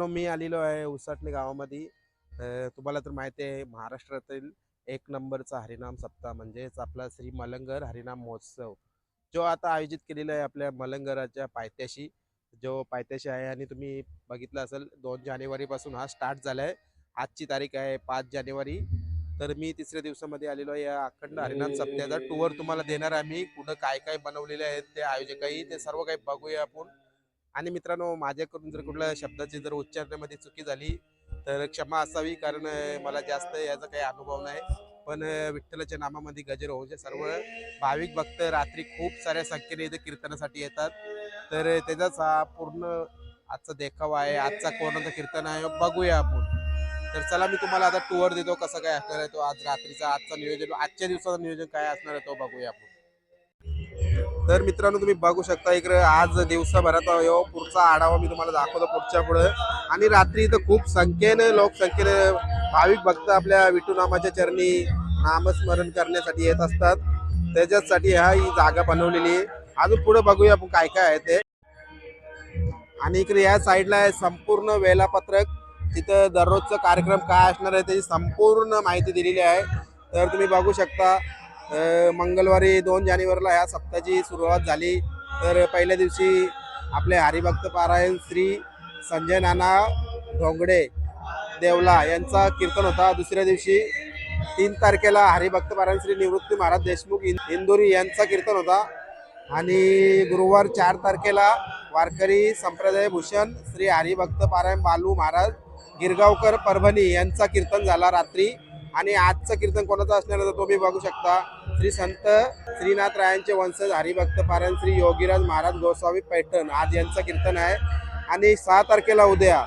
मित्रांनो मी आलेलो आहे उसाटणे गावामध्ये. तुम्हाला तर माहिती आहे महाराष्ट्रातील एक नंबरचा हरिनाम सप्ताह म्हणजेच आपला श्री मलंगर हरिनाम महोत्सव. जो आता आयोजित केलेला आहे आपल्या मलंगराच्या पायथ्याशी. जो पायथ्याशी आहे आणि तुम्ही बघितलं असेल दोन जानेवारीपासून हा स्टार्ट झाला आहे. आजची तारीख आहे पाच जानेवारी. तर मी तिसऱ्या दिवसामध्ये आलेलो आहे. या अखंड हरिनाम सप्त्याचा टूर तुम्हाला देणार आहे मी कुठं काय काय बनवलेले आहेत ते आयोजकही ते सर्व काही बघूया आपण. आणि मित्रांनो माझ्याकडून जर कुठल्या शब्दाची जर उच्चारण्यामध्ये चुकी झाली तर क्षमा असावी कारण मला जास्त याचा काही अनुभव नाही. पण विठ्ठलाच्या नामामध्ये गजर होऊन सर्व भाविक भक्त रात्री खूप साऱ्या संख्येने इथे कीर्तनासाठी येतात. तर त्याचाच हा पूर्ण आजचा देखावा आहे. आजचा कोणाचं कीर्तन आहे बघूया आपण. तर चला मी तुम्हाला आता टूर देतो कसं काय असणार आहे तो आज रात्रीचा आजचा नियोजन आजच्या दिवसाचं नियोजन काय असणार आहे तो बघूया आपण. तर मित्रांनो तुम्ही बघू शकता इकडे आज दिवसाभराचा यो पुढचा आढावा मी तुम्हाला दाखवतो पुढच्या पुढे. आणि रात्री इथं खूप संख्येने लोकसंख्येने भाविक भक्त आपल्या विठूनामाच्या चरणी नामस्मरण करण्यासाठी येत असतात. त्याच्यासाठी हा ही जागा बनवलेली आहे. अजून पुढे बघूया आपण काय काय आहे ते. आणि इकडे या साईडला आहे संपूर्ण वेळापत्रक तिथं दररोजचा कार्यक्रम काय असणार आहे त्याची संपूर्ण माहिती दिलेली आहे. तर तुम्ही बघू शकता मंगळवारी दोन जानेवारीला ह्या सप्ताहाची सुरुवात झाली. तर पहिल्या दिवशी आपले हरिभक्त पारायण श्री संजय नाना ढोंगडे देवला यांचा कीर्तन होता. दुसऱ्या दिवशी तीन तारखेला हरिभक्त पारायण श्री निवृत्ती महाराज देशमुख इंदोरी यांचा कीर्तन होता. आणि गुरुवार चार तारखेला वारकरी संप्रदाय भूषण श्री हरिभक्त पारायण बालू महाराज गिरगावकर परभणी यांचा कीर्तन झाला रात्री. आणि आजचं कीर्तन कोणाचं असणार तो मी बघू शकता. श्री संत श्रीनाथ रायांचे वंशज हरिभक्त पारायण श्री योगीराज महाराज गोस्वामी पैठण आज यांचं कीर्तन आहे. आणि सहा तारखेला उद्या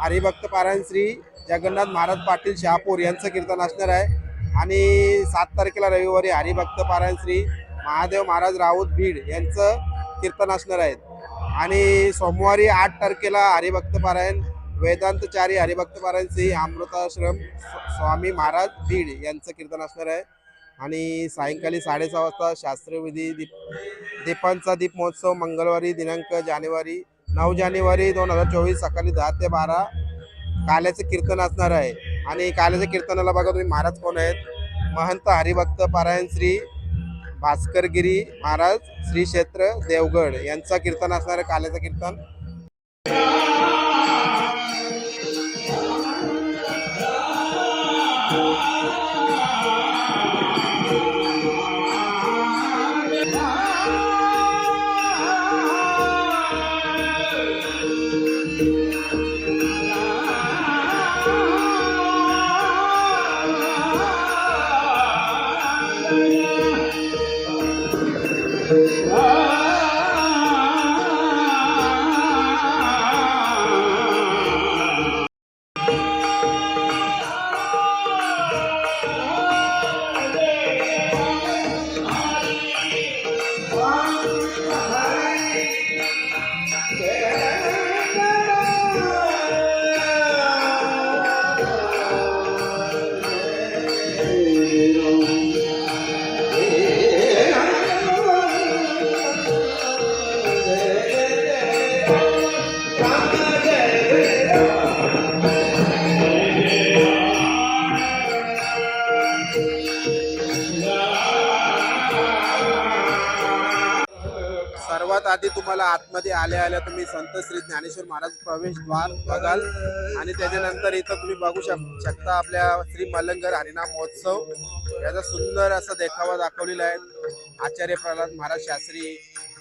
हरिभक्त पारायण श्री जगन्नाथ महाराज पाटील शहापूर यांचं कीर्तन असणार आहे. आणि सात तारखेला रविवारी हरिभक्त पारायण श्री महादेव महाराज राऊत भीड यांचं कीर्तन असणार आहेत आणि सोमवारी आठ तारखेला हरिभक्त पारायण वेदांतचारी हरिभक्त पारायण श्री अमृताश्रम स्वामी महाराज भीड यांचं कीर्तन असणार आहे. आणि सायंकाळी साडेसहा वाजता शास्त्रविधी दीप दीपांचा दीप महोत्सव मंगळवारी दिनांक जानेवारी नऊ जानेवारी दोन हजार चोवीस सकाळी दहा ते बारा. काल्याचं कीर्तन असणार आहे. आणि काल्याच्या कीर्तनाला बघा तुम्ही महाराज कोण आहेत? महंत हरिभक्त पारायण श्री भास्करगिरी महाराज श्री क्षेत्र देवगड यांचा कीर्तन असणार आहे काल्याचं कीर्तन. आधी तुम्हाला आतमध्ये आल्या आल्या तुम्ही संत श्री ज्ञानेश्वर महाराज प्रवेशद्वार बघाल. आणि त्याच्यानंतर इथं तुम्ही बघू शक शकता आपल्या श्री मलंगर हरिनाम महोत्सव याचा सुंदर असा देखावा दाखवलेला आहे. आचार्य प्रल्हाद महाराज शास्त्री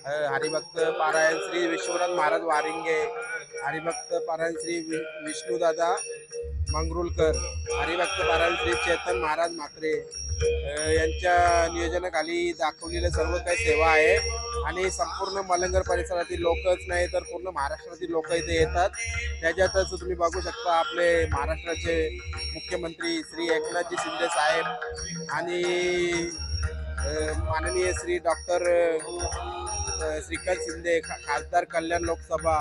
हरिभक्त पारायण श्री विश्वनाथ महाराज वारिंगे हरिभक्त पारायण श्री वि विष्णुदादा हरिभक्त पारायण श्री चेतन महाराज मात्रे यांच्या नियोजनाखाली दाखवलेल्या सर्व काही सेवा आहे. आणि संपूर्ण मलंगर परिसरातील लोकच नाही तर पूर्ण महाराष्ट्रातील लोक इथे येतात. त्याच्यातच तुम्ही बघू शकता आपले महाराष्ट्राचे मुख्यमंत्री श्री एकनाथजी शिंदे साहेब आणि माननीय श्री डॉक्टर श्रीकांत शिंदे खासदार कल्याण लोकसभा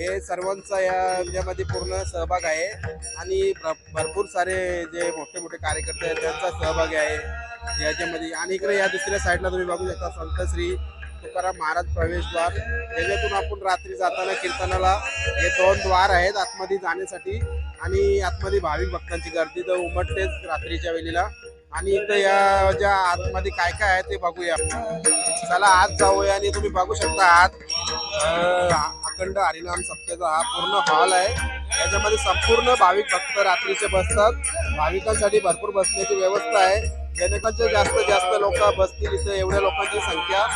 हे सर्वांचा या याच्यामध्ये पूर्ण सहभाग आहे. आणि भरपूर सारे जे मोठे मोठे कार्यकर्ते आहेत त्यांचा सहभाग आहे. याच्यामध्ये आणि इकडे या दुसऱ्या साईडला तुम्ही बघू शकता संत श्री तुकाराम महाराज प्रवेशद्वार. त्याच्यातून आपण रात्री जाताना कीर्तनाला हे दोन द्वार आहेत आतमध्ये जाण्यासाठी. आणि आतमध्ये भाविक भक्तांची गर्दी. तर उमटतेच रात्रीच्या वेळेला. आणि इथं या ज्या आतमध्ये काय काय आहे ते बघूया. चला आत जाऊया आणि तुम्ही बघू शकता आत अखंड हरिनाम सप्तेचा हा पूर्ण हॉल आहे. याच्यामध्ये संपूर्ण भाविक भक्त रात्रीचे बसतात. भाविकांसाठी भरपूर बसण्याची व्यवस्था आहे. जेणेकरून जास्तीत जास्त लोक बसतील इथं एवढ्या लोकांची संख्या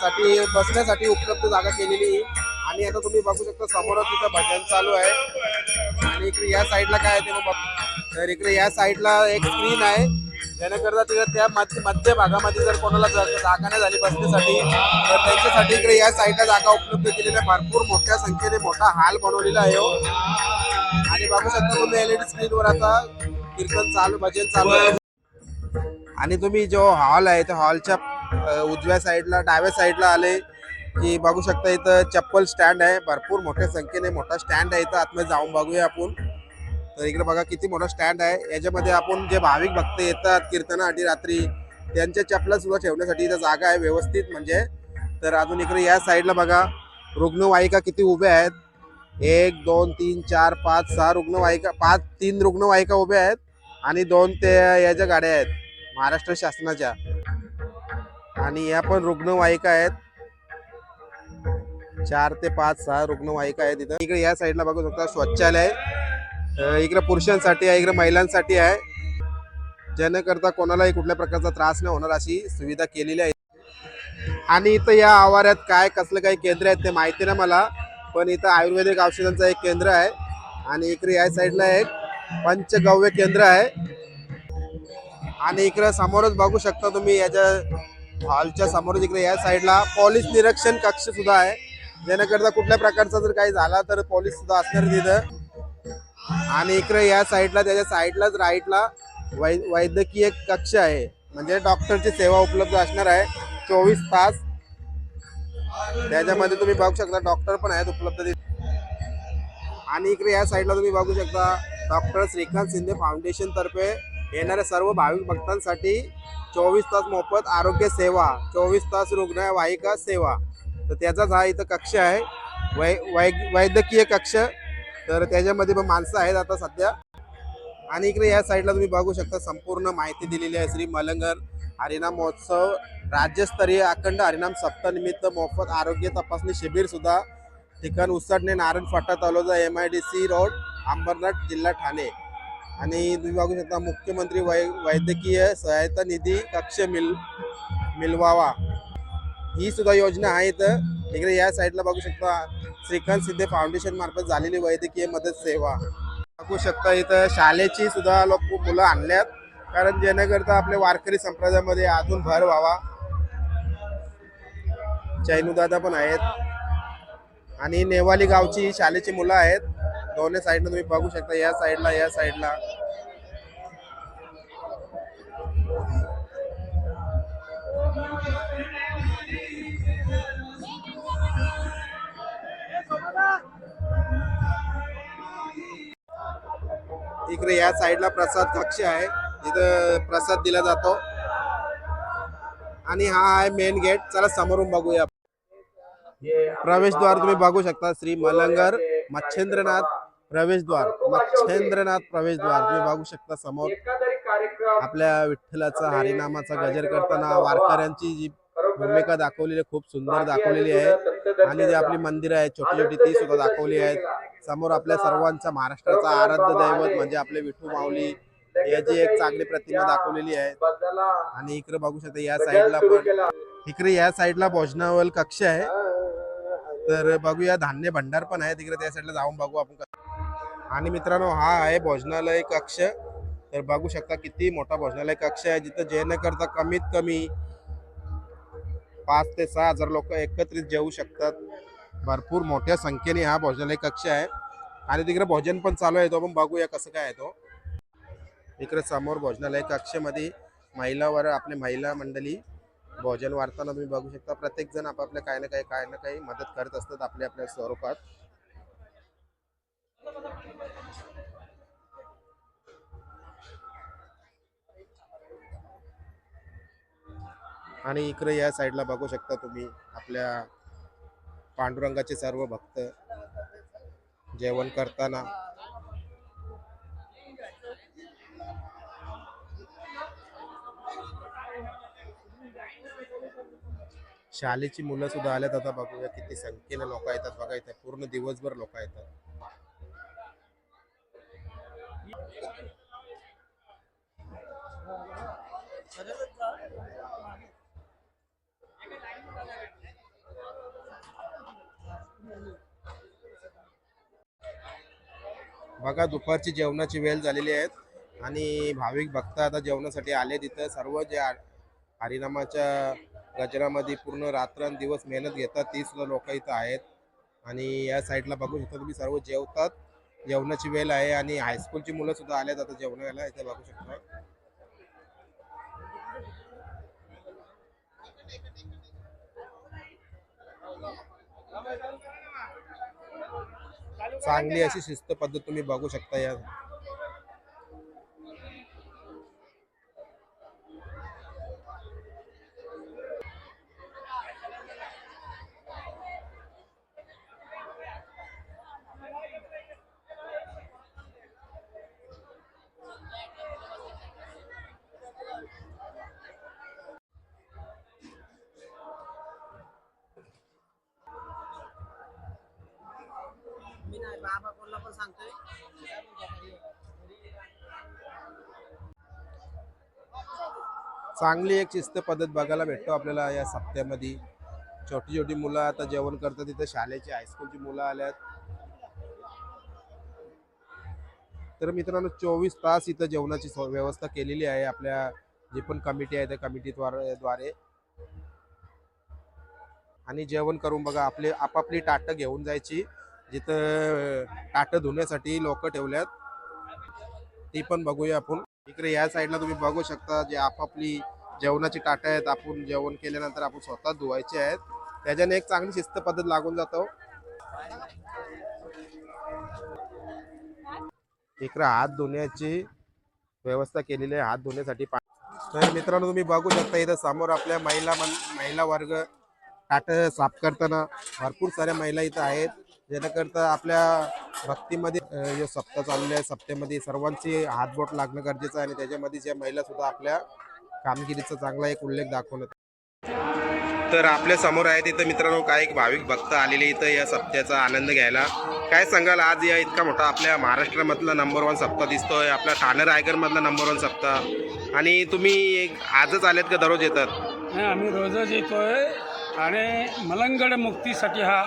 साठी बसण्यासाठी उपलब्ध जागा केलेली आणि आता तुम्ही बघू शकता समोरच तिथं भजन चालू आहे. आणि इकडे या साईडला काय आहे ते बघ- तर इकडे या साईडला एक स्क्रीन आहे. जेणेकरता तिकडे त्या मध्य मध्य भागामध्ये जर कोणाला जागा नाही झाली बसण्यासाठी तर त्यांच्यासाठी इकडे या साईडला जागा उपलब्ध केलेल्या भरपूर मोठ्या संख्येने मोठा हॉल बनवलेला आहे हो. आणि बघू शकता तुम्ही एलईडी स्क्रीनवर आता कीर्तन चालू भजन चालू आहे. आणि तुम्ही जो हॉल आहे त्या हॉलच्या उजव्या साईडला डाव्या साईडला आले की बघू शकता इथं चप्पल स्टँड आहे. भरपूर मोठ्या संख्येने मोठा स्टँड आहे इथं. आतमध्ये जाऊन बघूया आपण. तर इकडे बघा किती मोठा स्टँड आहे. याच्यामध्ये आपण जे भाविक भक्त येतात कीर्तनासाठी रात्री त्यांच्या चपला सुद्धा ठेवण्यासाठी इथं जागा आहे व्यवस्थित म्हणजे. तर अजून इकडे या साईडला बघा रुग्णवाहिका किती उभ्या आहेत. एक दोन तीन चार पाच सहा रुग्णवाहिका पाच तीन रुग्णवाहिका उभ्या आहेत आणि दोन ते याच्या गाड्या आहेत महाराष्ट्र शासनाच्या. आणि या पण रुग्णवाहिका आहेत. चार ते पाच सहा रुग्णवाहिका आहेत इथं. इकडे या साईडला बघू शकता स्वच्छालय इकडे पुरुषांसाठी आहे इकडे महिलांसाठी आहे. जेणेकरता कोणालाही कुठल्या प्रकारचा त्रास नाही होणार अशी सुविधा केलेली आहे. आणि इथं या आवारात काय कसलं काही केंद्र आहेत ते माहिती नाही मला पण इथं आयुर्वेदिक औषधांचं एक केंद्र आहे आणि इकडे या साईडला एक पंचगव्य केंद्र आहे. आणि इकडे समोरच बघू शकता तुम्ही याच्या हॉलच्या समोरच इकडे या साईडला पोलीस निरीक्षण कक्ष सुद्धा आहे. जेणेकरता कुठल्या प्रकारचा जर काही झाला तर पोलीस सुद्धा असणार तिथं. आणि इकडे या साईडला त्याच्या साईडलाच राईटला वै वैद्यकीय कक्ष आहे. म्हणजे डॉक्टरची सेवा उपलब्ध असणार आहे. चोवीस तास. त्याच्यामध्ये तुम्ही बघू शकता डॉक्टर पण आहेत उपलब्ध तिथे. आणि इकडे या साईडला तुम्ही बघू शकता डॉक्टर श्रीकांत शिंदे फाउंडेशन तर्फे येणाऱ्या सर्व भाविक भक्तांसाठी चोवीस तास मोफत आरोग्य सेवा चोवीस तास रुग्णवाहिका सेवा. तर त्याचाच हा इथं कक्ष आहे. वै वै वैद्यकीय कक्ष. तर त्याच्यामध्ये पण माणसं आहेत आता सध्या. आणि इकडे या साईडला तुम्ही बघू शकता संपूर्ण माहिती दिलेली आहे श्री मलंगर हरिनाम महोत्सव. राज्यस्तरीय अखंड हरिनाम सप्तानिमित्त मोफत आरोग्य तपासणी शिबिर सुद्धा ठिकाण उसटणे नारायण फाटा Taloja M I D C road Ambernath जिल्हा ठाणे. आणि तुम्ही बघू शकता मुख्यमंत्री वै वैद्यकीय सहायता निधी कक्ष मिल मिलवावा. ही सुद्धा योजना आहे तर इकडे या साईडला बघू शकता श्रीकांत सिद्धे फाउंडेशन मार्फत झालेली वैद्यकीय मदत सेवा. बघू शकता इथं शाळेची सुद्धा लोक मुलं आणल्यात. कारण जेणेकरता आपल्या वारकरी संप्रदायामध्ये अजून भर व्हावा. दादा पण आहेत. आणि नेवाली गावची शाळेची मुलं आहेत. दोन्ही साईडला तुम्ही बघू शकता या साईडला या साईडला. इकडे या साईडला प्रसाद कक्ष आहे. इथं प्रसाद दिला जातो. आणि हा आहे मेन गेट चला समोरून बघूया. प्रवेशद्वार तुम्ही बघू शकता. श्री मलंगर मच्छेंद्रनाथ प्रवेशद्वार. मच्छेंद्रनाथ प्रवेशद्वार. तुम्ही बघू शकता समोर आपल्या विठ्ठलाचा हरिनामाचा गजर करताना वारकऱ्यांची जी भूमिका दाखवलेली आहे, खूप सुंदर दाखवलेली आहे. आणि जी आपली मंदिर आहेत छोटी छोटी ती सुद्धा दाखवली आहेत. समोर आपल्या सर्वांचा महाराष्ट्राचा आराध्य दैवत म्हणजे आपले विठू माऊली. याची एक चांगली प्रतिमा दाखवलेली आहे. आणि इकडे बघू शकता या साईडला पण. इकडे या साईडला भोजनावल कक्ष आहे. तर बघूया धान्य भंडार पण आहे तिकडे त्या साईडला जाऊन बघू आपण आणि मित्रांनो हा आहे भोजनालय कक्ष. तर बघू शकता किती मोठा भोजनालय कक्ष आहे. जिथं जेणेकरता करता कमीत कमी पाच ते सहा हजार लोक एकत्रित जेवू शकतात. भरपूर मोठ्या संख्येने हा भोजनालय कक्ष आहे. आणि तिकडे भोजन पण चालू आहे. तो पण बघूया कसं काय आहे तो. इकडे समोर भोजनालय कक्षमध्ये महिलावर आपले महिला मंडळी भोजन वाढताना तुम्ही बघू शकता. प्रत्येक जण आपापल्या काही ना काही काही ना काही मदत करत असतात आपल्या आपल्या स्वरूपात. आणि इकडे या साईडला बघू शकता तुम्ही आपल्या पांडुरंगाचे सर्व भक्त जेवण करताना. शालेची मुलं सुद्धा आल्यात. आता बघूया किती संख्येने लोक येतात. बघा इथे पूर्ण दिवसभर लोक येतात. बघा दुपारची जेवणाची वेळ झालेली आहे. आणि भाविक भक्त आता जेवणासाठी आले तिथं. सर्व जे हरिनामाच्या गजरामध्ये पूर्ण रात्रंदिवस मेहनत घेतात ती सुद्धा लोक इथं आहेत. आणि या साईडला बघू शकता तुम्ही सर्व जेवतात. जेवणाची वेळ आहे आणि हायस्कूलची मुलं सुद्धा आल्यात आता जेवणाला इथे बघू शकता. चांगली अशी शिस्त पद्धत तुम्ही बघू शकता या सांगतोय. चांगली एक शिस्त पद्धत बघायला भेटतो आपल्याला या सप्त्यामध्ये. छोटी छोटी मुलं आता जेवण करतात तिथे शाळेची हायस्कूलची मुलं आल्यात. तर मित्रांनो चोवीस तास इथं जेवणाची व्यवस्था केलेली आहे आपल्या जे पण कमिटी आहे त्या कमिटीद्वारे द्वारे आणि जेवण करून बघा आपले आपापली ताटं घेऊन जायची. जिथं ताटं धुण्यासाठी लोक ठेवल्यात. ती पण बघूया आपण. इकडे या साईडला तुम्ही बघू शकता जे आपापली जेवणाची ताटं आहेत. आपण जेवण केल्यानंतर आपण स्वतः धुवायचे आहेत. त्याच्याने एक चांगली शिस्त पद्धत लागून जातो. इकडे हात धुण्याची व्यवस्था केलेली आहे. हात धुण्यासाठी पा- तर मित्रांनो तुम्ही बघू शकता इथं समोर आपल्या महिला मन महिला वर्ग टाट साफ करताना भरपूर साऱ्या महिला इथं आहेत. जेणेकरता आपल्या भक्तीमध्ये अं, जो सप्ताह चाललेला आहे सप्त्यामध्ये सर्वांची हातबोट लागणं गरजेचं आहे आणि त्याच्यामध्ये ज्या महिला सुद्धा आपल्या कामगिरीचा चांगला एक उल्लेख दाखवणं तर आपल्यासमोर आहे तिथं मित्रांनो काय एक भाविक भक्त आलेले इथं या सप्त्याचा आनंद घ्यायला. काय सांगाल? आज या इतका मोठा आपल्या महाराष्ट्रामधला नंबर वन सप्ताह दिसतोय. आपल्या ठाणे रायगडमधला नंबर वन सप्ताह आणि तुम्ही आजच आलेत का दररोज येतात? नाही आम्ही रोजच येतोय. आणि मलंगड मुक्तीसाठी हा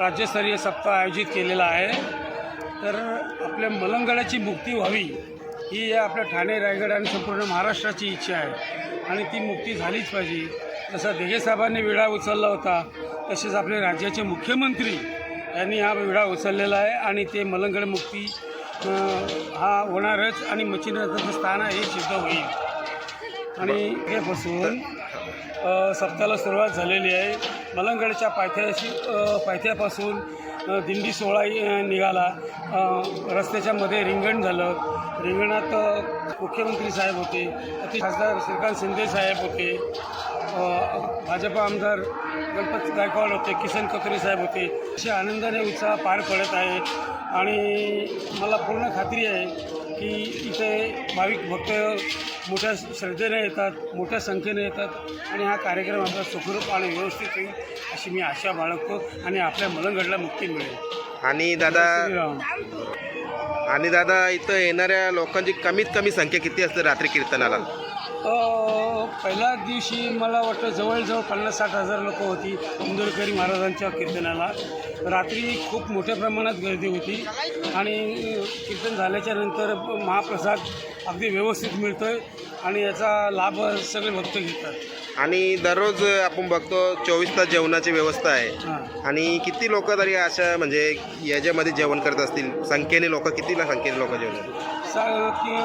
राज्यस्तरीय सप्ताह आयोजित केलेला आहे. तर आपल्या मलंगडाची मुक्ती व्हावी ही या आपल्या ठाणे रायगड आणि संपूर्ण महाराष्ट्राची इच्छा आहे. आणि ती मुक्ती झालीच पाहिजे. जसं देगेसाहेबांनी विडा उचलला होता तसेच आपले राज्याचे मुख्यमंत्री यांनी हा विडा उचललेला आहे आणि ते मलंगड मुक्ती हा होणारच आणि मच्छिंद्रनाथाचं स्थान आहे हे सिद्ध होईल. आणि हेपासून अ, सप्ताहाला सुरुवात झालेली आहे. मलंगडच्या पायथ्याशी पायथ्यापासून दिंडी सोहळा निघाला. रस्त्याच्या मध्ये रिंगण झालं. रिंगणात मुख्यमंत्री साहेब होते अति खासदार श्रीकांत शिंदे साहेब होते भाजपा आमदार गणपत गायकवाड होते किसन ककरे साहेब होते. असे आनंदाने उत्साह पार पडत आहे. आणि मला पूर्ण खात्री आहे की इथे भाविक भक्त मोठ्या श्रद्धेने येतात मोठ्या संख्येने येतात आणि हा कार्यक्रम आपला सुखरूप आणि व्यवस्थित होईल अशी मी आशा बाळगतो आणि आपल्या मलंगडला मुक्ती मिळेल. आणि दादा आणि दादा इथं येणाऱ्या लोकांची कमीत कमी संख्या किती असते रात्री कीर्तनाला? पहिल्या दिवशी मला वाटतं जवळजवळ पन्नास साठ हजार लोक होती इंदोरकरी महाराजांच्या कीर्तनाला. रात्री खूप मोठ्या प्रमाणात गर्दी होती आणि कीर्तन झाल्याच्यानंतर महाप्रसाद अगदी व्यवस्थित मिळतो आहे आणि याचा लाभ सगळे भक्त घेतात. आणि दररोज आपण बघतो चोवीस तास जेवणाची व्यवस्था आहे. आणि किती लोक तरी अशा म्हणजे याच्यामध्ये जेवण करत असतील? संख्येने लोक किती ना संख्येने लोक जेवण करतात? सा कि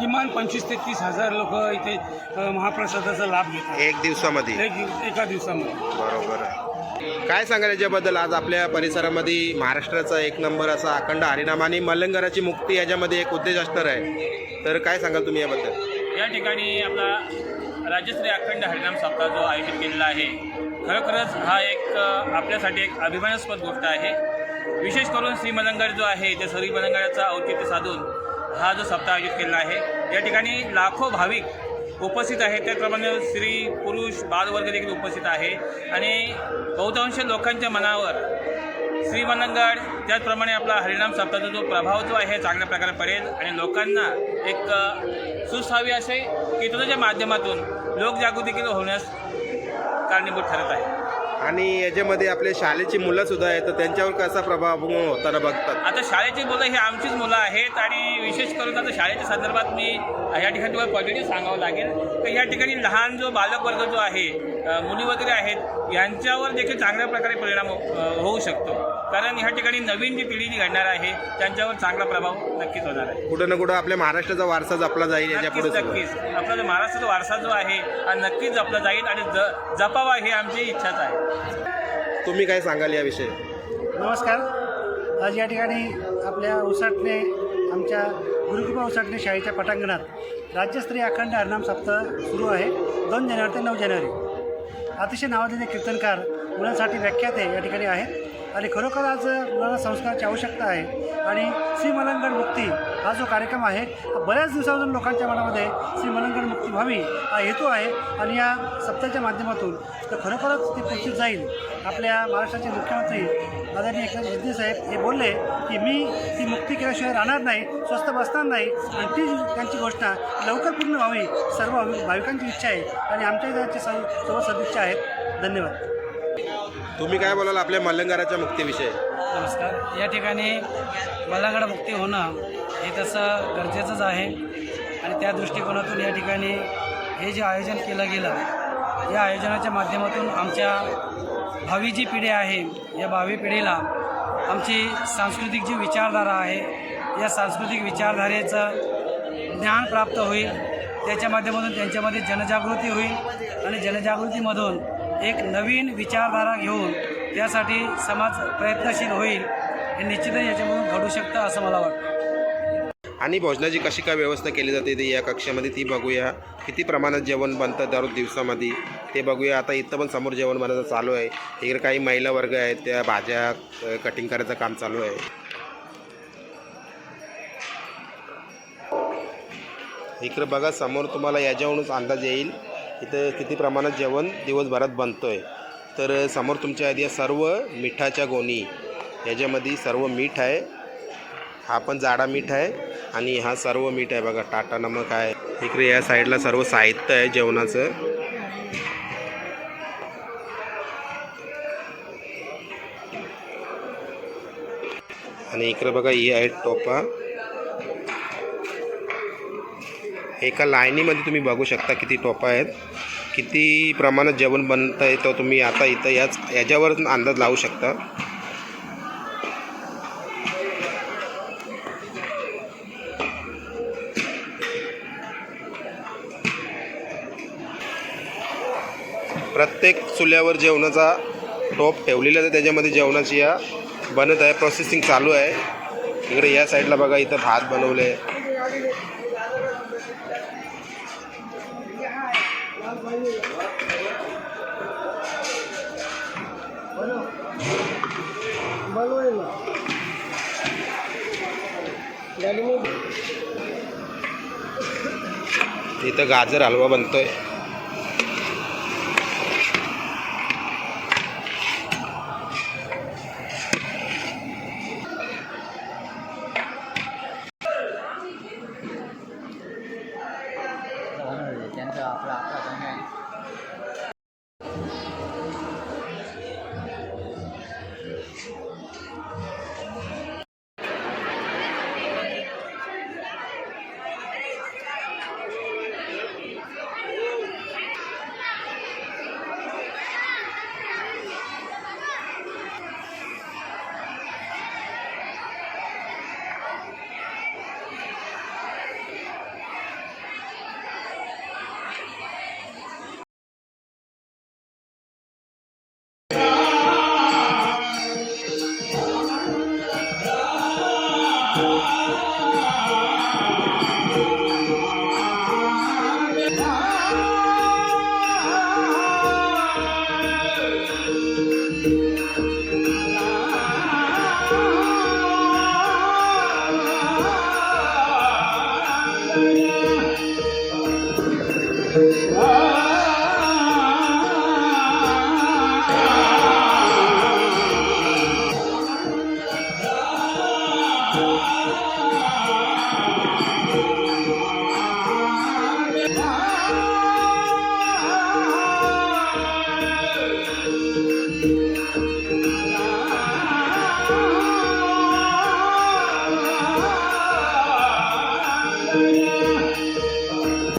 किमान पंचवीस ते तीस हजार लोक इथे अ, महाप्रसादाचा लाभ घेतात. एक दिवसामध्ये? एक एका दिवसामध्ये. बरोबर आहे. काय सांगाल याच्याबद्दल? आज आपल्या परिसरामध्ये महाराष्ट्राचा एक नंबर असा अखंड हरिनाम आणि मलंगराची मुक्ती याच्यामध्ये एक उद्देश असणार आहे. तर काय सांगाल तुम्ही याबद्दल? या ठिकाणी आपला राज्यश्री अखंड हरिनाम सप्ताह जो आयोजित केलेला आहे खरोखरच हा एक अ, आपल्यासाठी एक अभिमानास्पद गोष्ट आहे. विशेष करून श्रीमलंगड जो आहे त्या श्रीमलंगडाचा औचित्य साधून हा जो सप्ताह आयोजित केलेला आहे या ठिकाणी लाखो भाविक उपस्थित आहेत. त्याचप्रमाणे स्त्री पुरुष बालवर्ग देखील उपस्थित आहे. आणि बहुतांश लोकांच्या मनावर श्रीमनंगड त्याचप्रमाणे आपला हरिनाम सप्ताहाचा जो प्रभाव जो आहे चांगल्या प्रकारे पडेल. आणि लोकांना एक अ, सुसावी असे कीर्तनाच्या माध्यमातून लोकजागृती देखील होण्यास कारणीभूत ठरत आहे. आणि याच्यामध्ये आपले शाळेची मुलं सुद्धा आहेत तर त्यांच्यावर कसा प्रभाव होताना बघतात? आता शाळेची मुलं ही आमचीच मुलं आहेत आणि विशेष करून आता शाळेच्या संदर्भात मी या ठिकाणी तुम्हाला पॉझिटिव्ह सांगावं लागेल. तर या ठिकाणी लहान जो बालक वर्ग जो आहे मुली वगैरे आहेत यांच्यावर देखील चांगल्या प्रकारे परिणाम अ, होऊ शकतो. कारण ह्या ठिकाणी नवीन जी पिढी जी घडणार आहे त्यांच्यावर चांगला प्रभाव नक्कीच होणार आहे. कुठं ना कुठं आपल्या महाराष्ट्राचा वारसा जपला जाईल नक्कीच पुढे नक्कीच. आपला जो महाराष्ट्राचा वारसा जो आहे हा नक्कीच जपला जाईल आणि ज जपावा ही आमची इच्छाच आहे. तुम्ही काय सांगाल याविषयी? नमस्कार. आज या ठिकाणी आपल्या उसाटणे आमच्या गुरुकृपा उसाटणे शाळेच्या पटांगणात राज्यस्तरीय अखंड हरनाम सप्ताह सुरू आहे. दोन जानेवारी ते नऊ जानेवारी. अतिशय नावाजलेले कीर्तनकार मुलांसाठी व्याख्याते या ठिकाणी आहेत. आणि खरोखर आज मुलांना संस्काराची आवश्यकता आहे. आणि श्रीमलंगड मुक्ती हा जो कार्यक्रम आहे हा बऱ्याच दिवसापासून लोकांच्या मनामध्ये श्री मलंगड मुक्ती व्हावी हा हेतू आहे आणि या सप्ताहाच्या माध्यमातून तर खरोखरच ते पोचीत जाईल. आपल्या महाराष्ट्राचे मुख्यमंत्री आदरणीय एकनाथ शिंदे साहेब हे बोलले की मी ती मुक्ती केल्याशिवाय राहणार नाही स्वस्त बसणार नाही आणि ती त्यांची घोषणा लवकर पूर्ण व्हावी सर्व भावि- भाविकांची इच्छा आहे आणि आमच्या इथे सर्व सर्व सदिच्छा आहेत. धन्यवाद. तुम्ही काय बोलाल आपल्या मल्लंगाराच्या मुक्तीविषयी? नमस्कार. या ठिकाणी मल्हारगड मुक्ती होणं हे तसं गरजेचंच आहे. आणि त्या दृष्टिकोनातून या ठिकाणी हे जे आयोजन केलं गेलं या आयोजनाच्या माध्यमातून आमच्या भावी जी पिढी आहे या भावी पिढीला आमची सांस्कृतिक जी विचारधारा आहे या सांस्कृतिक विचारधारेचं ज्ञान प्राप्त होईल. त्याच्या माध्यमातून त्यांच्यामध्ये जनजागृती होईल आणि जनजागृतीमधून एक नवीन विचारधारा घेऊन त्यासाठी समाज प्रयत्नशील होईल हे निश्चितच याच्यामधून घडू शकतं असं मला वाटतं. आणि भोजनाची कशी काय व्यवस्था केली जाते ती या कक्षामध्ये ती बघूया. किती प्रमाणात जेवण बनतं दररोज दिवसामध्ये ते बघूया. आता इथं पण समोर जेवण बनायचं चालू आहे. इकडे काही महिला वर्ग आहेत त्या भाज्या कटिंग करायचं काम चालू आहे. इकडे बघा समोर तुम्हाला याच्यावरूनच अंदाज येईल. इथं किती प्रमाणात जेवण दिवसभरात बनतो आहे तर समोर तुमच्या आधी सर्व मिठाच्या गोणी. याच्यामध्ये सर्व मीठ आहे. हा पण जाडा मीठ आहे. आणि हा सर्व मीठ आहे बघा टाटा नमक आहे. इकडे या साईडला सर्व साहित्य आहे जेवणाचं. आणि इकडे बघा ही आहे टोपा. एका लाईनीमध्ये तुम्ही बघू शकता किती टोपा आहेत. किती प्रमाणात जेवण बनतं आहे तो तुम्ही आता इथं याच याच्यावर अंदाज लावू शकता. चुल्यावर जेवणाचा टोप ठेवलेला आहे. त्याच्यामध्ये जेवणाची या बनत आहे. प्रोसेसिंग चालू आहे. इकडे या साईडला बघा इथं भात बनवले. इथं गाजर हलवा बनतोय.